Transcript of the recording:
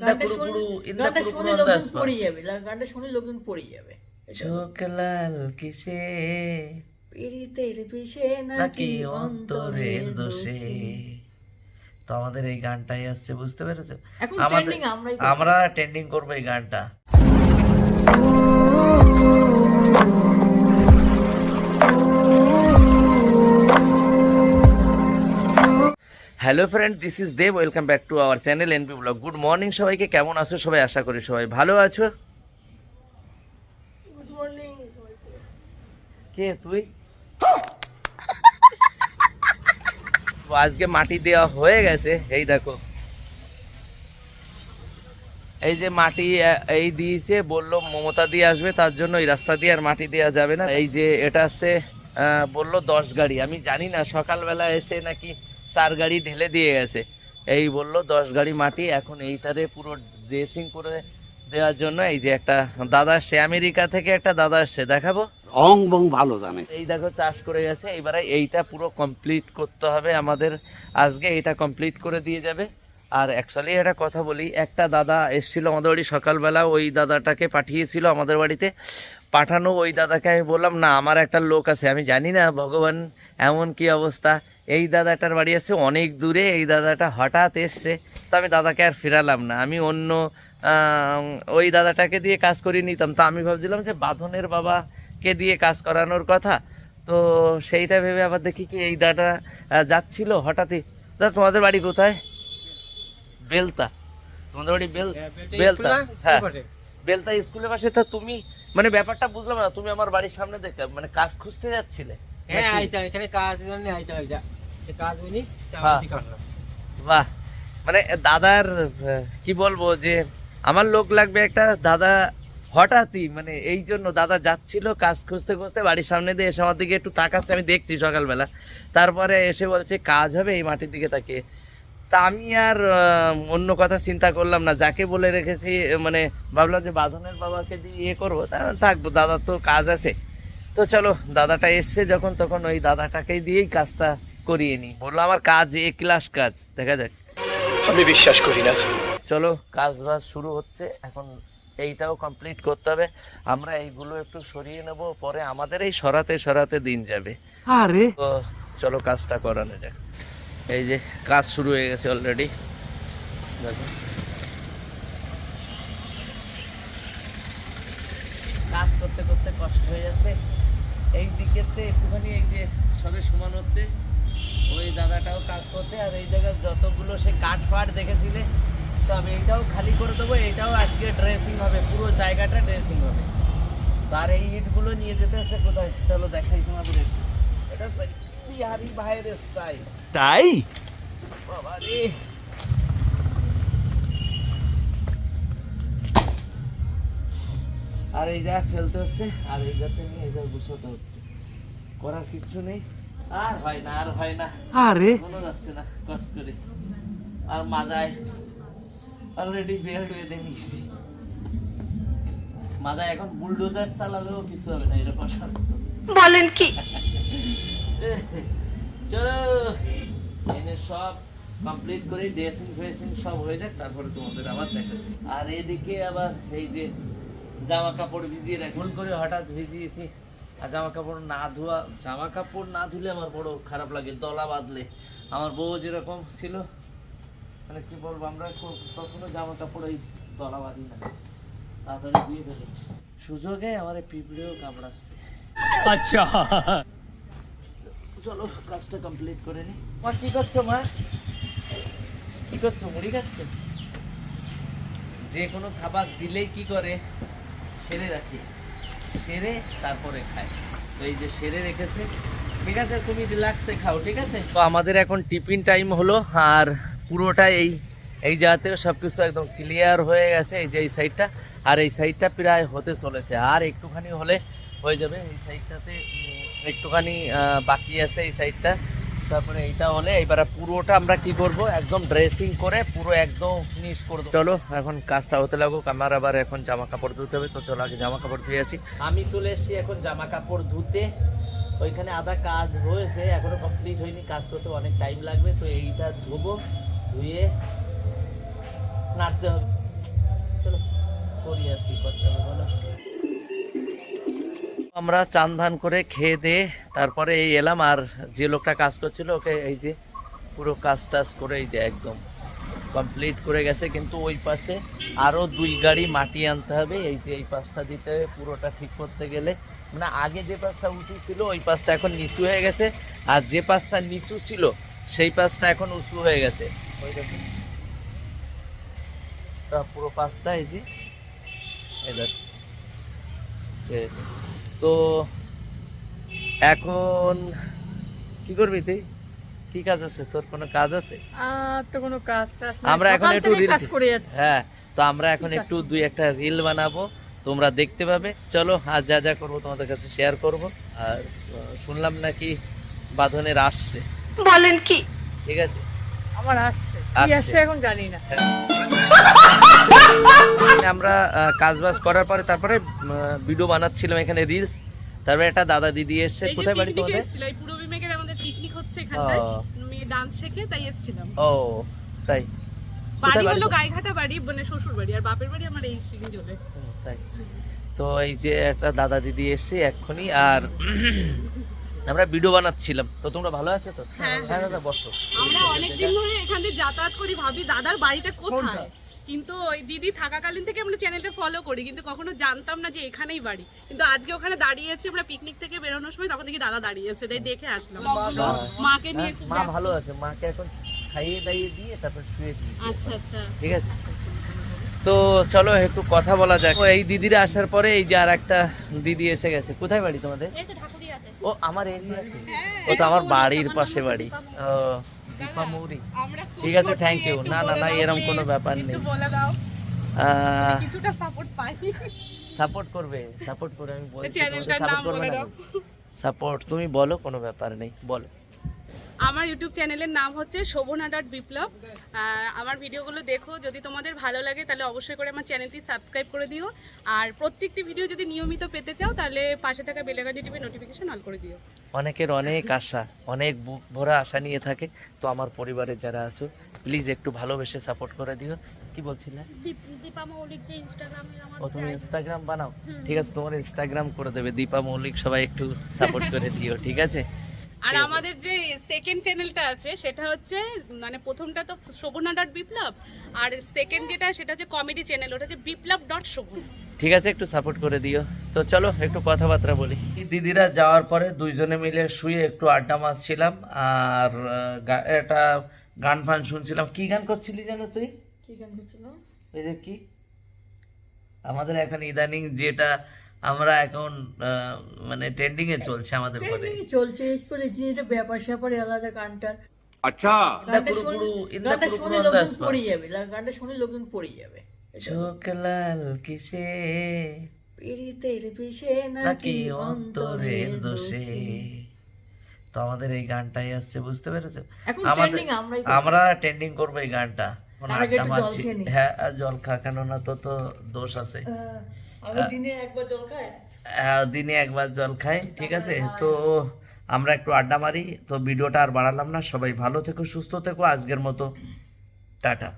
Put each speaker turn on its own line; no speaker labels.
গানটা শুনলে গানটা শুনে লোকজন পড়ে যাবে গানটা শুনে লোকজন পড়ে যাবে
চোখ লাল কিসে
পীড়িতের পিছে
নাকি অন্তরের দোষে তো আমাদের এই গানটাই আসছে বুঝতে পেরেছ। আমরা ট্রেন্ডিং করব। এই গানটা. Hello friend this is Dev welcome back to our channel NP vlog good morning সবাইকে। কেমন আছো? সবাই আশা করি সবাই ভালো আছো। কে তুই? আজকে মাটি দেওয়া হয়ে গেছে। এই দেখো। এই যে মাটি এই দিয়েছে বলল মমতা দিয়ে আসবে তার জন্য এই রাস্তা দিয়ে আর মাটি দেওয়া যাবে না। এই যে এটা আছে বলল দশ গাড়ি। আমি জানি না সকালবেলা এসে নাকি চার গাড়ি ঢেলে দিয়ে গেছে। এই বলল দশ গাড়ি মাটি এখন এইটারে পুরো ড্রেসিং করে দেওয়ার জন্য এই যে একটা দাদা আসছে আমেরিকা থেকে একটা দাদা আসছে দেখাবো?
অং বং ভালো জানে।
এই দেখো চাষ করে গেছে এবারে এইটা পুরো কমপ্লিট করতে হবে আমাদের। আজকে এটা কমপ্লিট করে দিয়ে যাবে। আর অ্যাকচুয়ালি একটা কথা বলি একটা দাদা এসেছিল আমাদের বাড়ি সকালবেলা ওই দাদাটাকে পাঠিয়েছিল আমাদের বাড়িতে। পাঠানো ওই দাদাকে আমি বললাম না আমার একটা লোক আছে আমি জানি না ভগবান এমন কি অবস্থা? এই দাদাটার বাড়ি আছে অনেক দূরে এই দাদাটা হঠাৎ এসছে। তো আমি দাদাকে আর ফেরালাম না। আমি অন্য ওই দাদাটাকে দিয়ে কাজ করিয়ে নিতাম। তো আমি ভাবছিলাম যে বাঁধনের বাবাকে দিয়ে কাজ করানোর কথা। তো সেইটা ভেবে আবার দেখি কি এই দাদা যাচ্ছিল হঠাৎই। দাদা তোমাদের বাড়ি কোথায়? বেলতা। তোমাদের বাড়ি বেল বেলতা হ্যাঁ। বেলতা স্কুলের পাশে? তা তুমি মানে ব্যাপারটা বুঝলাম না। তুমি আমার বাড়ির সামনে দেখতে মানে কাজ খুঁজতে যাচ্ছিলে।
হ্যাঁ? আইসা এখানে কাজ জন্য আইসা আইসা। সে কাজ
হ্যাঁ। বাহ। মানে দাদার কি বলব যে আমার লোক লাগবে একটা দাদা হঠাৎই মানে এই জন্য দাদা যাচ্ছিল কাজ খুঁজতে খুঁজতে বাড়ির সামনে দিয়ে এসে আমার দিকে একটু তাকাচ্ছে আমি দেখছি সকালবেলা। তারপরে এসে বলছে কাজ হবে এই মাটির দিকে তাকিয়ে তা আমি আর অন্য কথা চিন্তা করলাম না। যাকে বলে রেখেছি মানে ভাবলাম যে বাঁধনের বাবাকে দিয়ে ইয়ে করব তা থাকব দাদার তো কাজ আছে। তো চলো দাদাটা এসছে যখন তখন ওই দাদাটাকেই দিয়েই কাজটা করিয়ে নিই। বলল আমার কাজ এ ক্লাস কাজ। দেখা যাক।
আমি বিশ্বাস করি না।
চলো কাজ বাজ শুরু হচ্ছে। এখন এইটাও কমপ্লিট করতে হবে। আমরা এইগুলো একটু সরিয়ে নেব। পরে আমাদের এই সরাতে সরাতে দিন যাবে।
আরে।
তো চলো কাজটা করানো যাক। এই যে কাজ শুরু হয়ে গেছে অলরেডি দেখো। কাজ করতে করতে কষ্ট হয়ে যাচ্ছে। এই দিকেতে একটুখানি এই যে সবে সমান হচ্ছে ওই দাদাটাও কাজ করছে আর এই জায়গায় যতগুলো সে কাঠ ফাট দেখেছিলে তো আমি এইটাও খালি করে দেবো এইটাও আজকে ড্রেসিং হবে পুরো জায়গাটা ড্রেসিং হবে। আর এই ইটগুলো নিয়ে যেতে হচ্ছে কোথায়? চলো দেখাই তোমাদের। এটা বিহারি ভাইয়ের স্টাইল
তাই?
বাবা রে আর এই জায়গা ফেলতে হচ্ছে আর এই জায়গাটা নিয়ে এই জায়গা গুছোতে হচ্ছে। করার কিচ্ছু নেই। আর হয় না আর হয় না।
আরে।
কোনো যাচ্ছে না কষ্ট করে। আর মাজায় অলরেডি বেল্ট বেঁধে নিয়েছি মাজায় এখন বুলডোজার চালালেও কিছু হবে না এরকম শান্ত
বলেন কি?
চলো এনে সব কমপ্লিট করে ড্রেসিং ফ্রেসিং সব হয়ে যাক তারপরে তোমাদের আবার দেখাচ্ছি। আর এদিকে আবার এই যে জামা কাপড় ভিজিয়ে রাখ। ভুল করে হঠাৎ ভিজিয়েছি। আর জামা কাপড় না ধোয়া জামা কাপড় না ধুলে আমার বড় খারাপ লাগে দলা বাঁধলে। আমার বউ যেরকম ছিল মানে কি বলব আমরা কখনো জামা কাপড় এই দলা বাঁধি না। তাড়াতাড়ি ধুয়ে ফেলি। সুযোগে আমার পিঁপড়েও কামড়াচ্ছে।
আচ্ছা।
চলো কাজটা কমপ্লিট করে নি। মা কি করছ মা? কি করছ মুড়ি খাচ্ছ? যে কোনো খাবার দিলেই কি করে? সেরে রাখি। সেরে তারপরে খায় তো এই যে সেরে রেখেছে, ঠিক আছে, তুমি রিল্যাক্সে খাও, ঠিক আছে? তো আমাদের এখন টিফিন টাইম হলো, আর পুরোটা এই এই জায়গাতে সব কিছু একদম ক্লিয়ার হয়ে গেছে, এই যে এই সাইডটা আর এই সাইডটা প্রায় হতে চলেছে। আর একটুখানি হলে হয়ে যাবে, এই সাইডটাতে একটুখানি বাকি আছে এই সাইডটা তারপরে এইটা হলে এবারে পুরোটা আমরা কি করব? একদম ড্রেসিং করে পুরো একদম ফিনিশ করে দেবো। চলো এখন কাজটা হতে লাগুক আমার আবার এখন জামা কাপড় ধুতে হবে তো চলো আগে জামা কাপড় ধুয়ে আছি আমি চলে এসেছি এখন জামা কাপড় ধুতে। ওইখানে আধা কাজ হয়েছে এখনও কমপ্লিট হয়নি কাজ করতে অনেক টাইম লাগবে তো এইটা ধুবো ধুয়ে নাড়তে হবে। চলো করি আর কি করতে হবে বলো। আমরা চান ধান করে খেয়ে দিয়ে তারপরে এই এলাম আর যে লোকটা কাজ করছিল, ওকে এই যে পুরো কাজ টাজ করে এই যে একদম কমপ্লিট করে গেছে। কিন্তু ওই পাশে আরও দুই গাড়ি মাটি আনতে হবে। এই যে এই পাশটা দিতে হবে পুরোটা ঠিক করতে গেলে মানে আগে যে পাশটা উঁচু ছিল, ওই পাশটা এখন নিচু হয়ে গেছে। আর যে পাশটা নিচু ছিল, সেই পাশটা এখন উঁচু হয়ে গেছে। ওই দেখুন। পুরো পাশটা এই যে যে। তো এখন কি করবি তুই? কি কাজ আছে? তোর কোনো কাজ আছে?
আর তো কোনো কাজ
আমরা এখন একটু রিল
করে
হ্যাঁ তো আমরা এখন একটু দুই একটা রিল বানাবো তোমরা দেখতে পাবে। চলো আর যা যা করব তোমাদের কাছে শেয়ার করব। আর শুনলাম নাকি বাঁধনের আসছে।
বলেন কি?
ঠিক আছে?
আমার আসছে।
আসছে।
আসছে এখন জানি না।
আমরা কাজ বাজ করার পরে তারপরে ভিডিও বানাচ্ছিলাম এখানে রিলস তারপরে একটা দাদা দিদি এসছে। কোথায় বাড়ি তোমাদের?
এই পূর্ব বিমেকের আমাদের পিকনিক হচ্ছে এখানটায়। মেয়ে ডান্স শেখে তাই এসেছিলাম।
ও তাই।
বাড়ি হলো? গাইঘাটা বাড়ি মানে শ্বশুর বাড়ি আর বাপের বাড়ি আমার এই জলে
তাই। তো এই যে একটা দাদা দিদি এসছে এক্ষুনি আর আমরা ভিডিও বানাচ্ছিলাম। তো তোমরা ভালো আছো তো?
হ্যাঁ,
হ্যাঁ দাদা বসো।
আমরা অনেকদিন ধরে এখান থেকে যাতায়াত করি ভাবি দাদার বাড়িটা কোথায়? কিন্তু ওই দিদি থাকাকালীন থেকে আমরা চ্যানেলটা ফলো করি কিন্তু কখনো জানতাম না যে এখানেই বাড়ি। কিন্তু আজকে ওখানে দাঁড়িয়েছি আমরা পিকনিক থেকে বেরোনোর সময় তখন দেখি দাদা দাঁড়িয়েছে তাই দেখে আসলাম। মাকে নিয়ে
হ্যাঁ,
খুব
মা ভালো আছে মাকে এখন খাইয়ে দাইয়ে দিয়ে তারপর শুয়ে দিই
আচ্ছা আচ্ছা।
ঠিক আছে? তো চলো একটু কথা বলা যাক। ও, এই দিদিরা আসার পরে এই যে আর একটা দিদি এসে গেছে। কোথায় বাড়ি তোমাদের? ও আমার এরিয়াতে? ও তো আমার বাড়ির পাশে বাড়ি। ও। দীপা মৌরি। ঠিক আছে থ্যাংক ইউ না না না এরকম কোনো ব্যাপার নেই।
কিছুটা সাপোর্ট পাই।
সাপোর্ট করবে সাপোর্ট করে আমি বলছি
সাপোর্ট নাম বলে
সাপোর্ট তুমি বলো কোনো ব্যাপার নেই বলো।
আমার ইউটিউব চ্যানেলের নাম হচ্ছে শোভনা ডট বিপ্লব আমার ভিডিওগুলো দেখো। যদি তোমাদের ভালো লাগে তাহলে অবশ্যই করে আমার চ্যানেলটি সাবস্ক্রাইব করে দিও। আর প্রত্যেকটি ভিডিও যদি নিয়মিত পেতে চাও তাহলে পাশে থাকা বেলাগাটি টিভি নোটিফিকেশন অন করে দিও।
অনেকের অনেক আশা অনেক বুক ভরা আশা নিয়ে থাকে। তো আমার পরিবারের যারা আছো প্লিজ একটু ভালোবেসে সাপোর্ট করে দিও। কি বলছিলে?
দীপা মৌলিক যে ইনস্টাগ্রামে আমার
ও তুমি ইনস্টাগ্রাম বানাও? ঠিক আছে তোমার ইনস্টাগ্রাম করে দেবে। দীপা মৌলিক সবাই একটু সাপোর্ট করে দিও ঠিক আছে?
আর আমাদের যে সেকেন্ড চ্যানেলটা আছে সেটা হচ্ছে মানে প্রথমটা তো শোভনা ডট বিপ্লব আর সেকেন্ড যেটা সেটা হচ্ছে কমেডি চ্যানেল ওটা হচ্ছে বিপ্লব ডট শোভনা।
ঠিক আছে একটু সাপোর্ট করে দিও। তো চলো একটু কথাবার্তা বলি। দিদিরা যাওয়ার পরে দুইজনে মিলে শুয়ে একটু আড্ডা মারছিলাম আর গা- একটা গান ফান শুনছিলাম। কি গান করছিলি জানো তুই?
কি গান করছিল?
ওই যে কি? আমাদের এখন ইদানিং যেটা আমরা এখন মানে ট্রেন্ডিং এ চলছে আমাদের পরে
ট্রেন্ডিং চলছে এরপরে জিনিসটা ব্যাপার স্যাপার আলাদা গানটার।
আচ্ছা।
গানটা শুনে গানটা শুনে লোকজন পড়ে যাবে গানটা শুনে লোকজন পড়ে যাবে।
চোখ লাল কিসে?
পীড়িতের পিছে
নাকি অন্তরের দোষে? তো আমাদের এই গানটাই আসছে বুঝতে পেরেছ? আমরা ট্রেন্ডিং করব এই গানটা। এখন আড্ডা মারছি। হ্যাঁ জল খা কেননা তো তো দোষ আছে।
হ্যাঁ, দিনে একবার জল খাই
আহ, দিনে একবার জল খাই ঠিক আছে? তো আমরা একটু আড্ডা মারি তো ভিডিওটা আর বাড়ালাম না। সবাই ভালো থেকো সুস্থ থেকো। আজকের মতো টাটা।